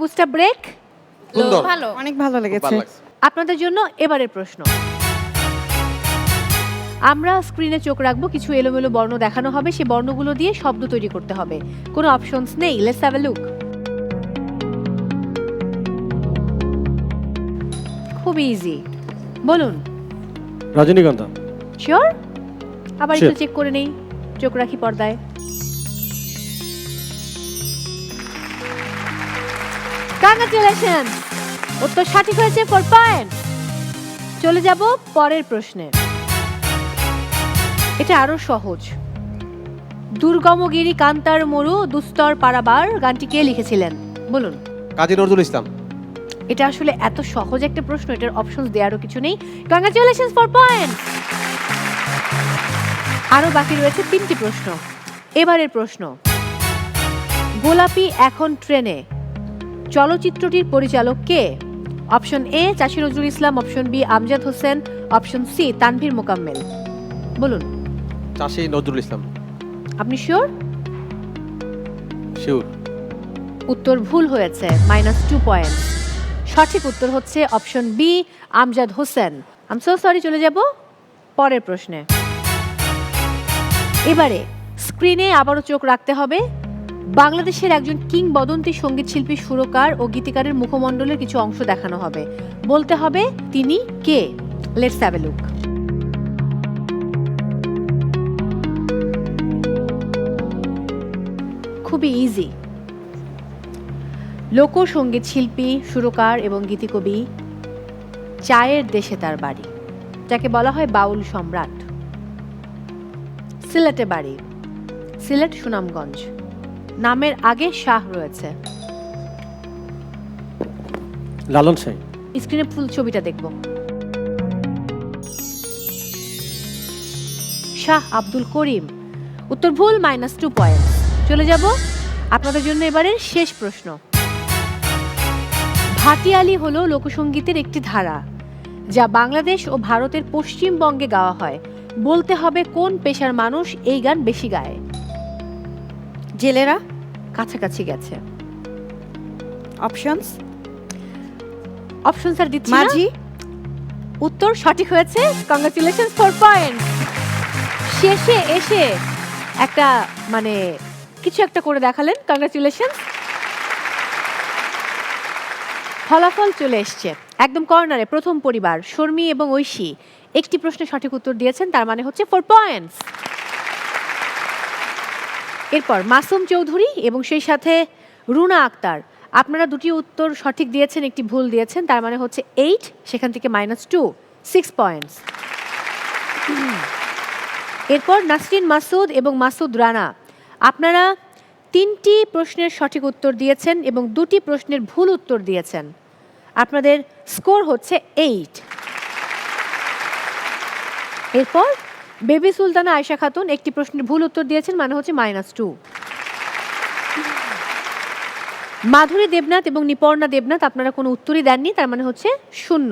Booster break সুন্দর ভালো। অনেক ভালো লেগেছে। আপনাদের জন্য এবারের প্রশ্ন। আমরা স্ক্রিনে চোখ রাখব কিছু এলোমেলো বর্ণ দেখানো হবে সেই বর্ণগুলো দিয়ে শব্দ তৈরি করতে হবে। কোনো অপশনস নেই। লেটস হ্যাভ এ লুক খুব ইজি বলুন। রজনীগন্ধা। শিওর আবার একটু চেক করে নেই। চোখ রাখি পর্দায়। কংগ্রাচুলেশন উত্তর সঠিক হয়েছে ফোর পয়েন্ট চলে যাব পরের প্রশ্নে। এটা আরও সহজ। দুর্গমগিরি কান্তার মরু দুস্তর পারাবার গানটি কে লিখেছিলেন? বলুন। কাজী নজরুল ইসলাম। এটা আসলে এত সহজ একটা প্রশ্ন এটার অপশনস দেওয়ারও কিছু নেই। কংগ্রাচুলেশনস ফর পয়েন্ট আরও বাকি রয়েছে তিনটি প্রশ্ন। এবারের প্রশ্ন। গোলাপি এখন ট্রেনে। চলচ্চিত্রটির পরিচালক কে? Option A Chashi Nazrul Islam option B Amjad Hossain option C Tanvir Mokammel. বলুন। চাষী নজরুল ইসলাম। আপনি শিওর শিওর উত্তর ভুল হয়েছে মাইনাস টু পয়েন্ট সঠিক উত্তর হচ্ছে option B Amjad Hossain. Um so sorry চলে যাব পরের প্রশ্নে। এবারে স্ক্রিনে আবারও চোখ রাখতে হবে। বাংলাদেশের একজন কিংবদন্তি সংগীত শিল্পী, সুরকার ও গীতিকারের মুখমণ্ডলের কিছু অংশ দেখানো হবে। বলতে হবে, তিনি কে? লেটস হ্যাভ এ লুক খুবই ইজি লোকসঙ্গীত শিল্পী, সুরকার এবং গীতিকবি, চায়ের দেশে তার বাড়ি, যাকে বলা হয় বাউল সম্রাট। সিলেটে বাড়ি, সিলেট সুনামগঞ্জ। নামের আগে শাহ রয়েছে। লালন সাই। স্ক্রিনে ফুল ছবিটা দেখব। শাহ আব্দুল করিম উত্তর ভুল মাইনাস টু পয়েন্ট চলে যাব আপনাদের জন্য এবারের শেষ প্রশ্ন। ভাটিয়ালি হলো লোকসঙ্গীতের একটি ধারা যা বাংলাদেশ ও ভারতের পশ্চিমবঙ্গে গাওয়া হয়। বলতে হবে কোন পেশার মানুষ এই গান বেশি গায়? জেলেরা কাছাকাছি গেছে। অপশনস অপশন স্যার দিচ্ছি? মাঝি উত্তর সঠিক হয়েছে। কংগ্রাচুলেশন ফর পয়েন্ট শেষে এসে একটা মানে কিছু একটা করে দেখালেন। কংগ্রাচুলেশন ফলাফল চলে এসছে। একদম কর্নারে প্রথম পরিবার শর্মী এবং ঐশী। একটি প্রশ্নে সঠিক উত্তর দিয়েছেন তার মানে হচ্ছে ফোর পয়েন্টস এরপর মাসুম চৌধুরী এবং সেই সাথে রুনা আক্তার। আপনারা দুটি উত্তর সঠিক দিয়েছেন, একটি ভুল দিয়েছেন, তার মানে হচ্ছে এইট সেখান থেকে মাইনাস টু সিক্স পয়েন্টস এরপর নাসরিন মাসুদ এবং মাসুদ রানা। আপনারা তিনটি প্রশ্নের সঠিক উত্তর দিয়েছেন এবং দুটি প্রশ্নের ভুল উত্তর দিয়েছেন। আপনাদের স্কোর হচ্ছে এইট এরপর বেবি সুলতানা আয়শা খাতুন একটি প্রশ্নের ভুল উত্তর দিয়েছেন মানে হচ্ছে মাইনাস টু মাধুরী দেবনাথ এবং নিপর্ণা দেবনাথ আপনারা কোনো উত্তরই দেননি, তার মানে হচ্ছে শূন্য।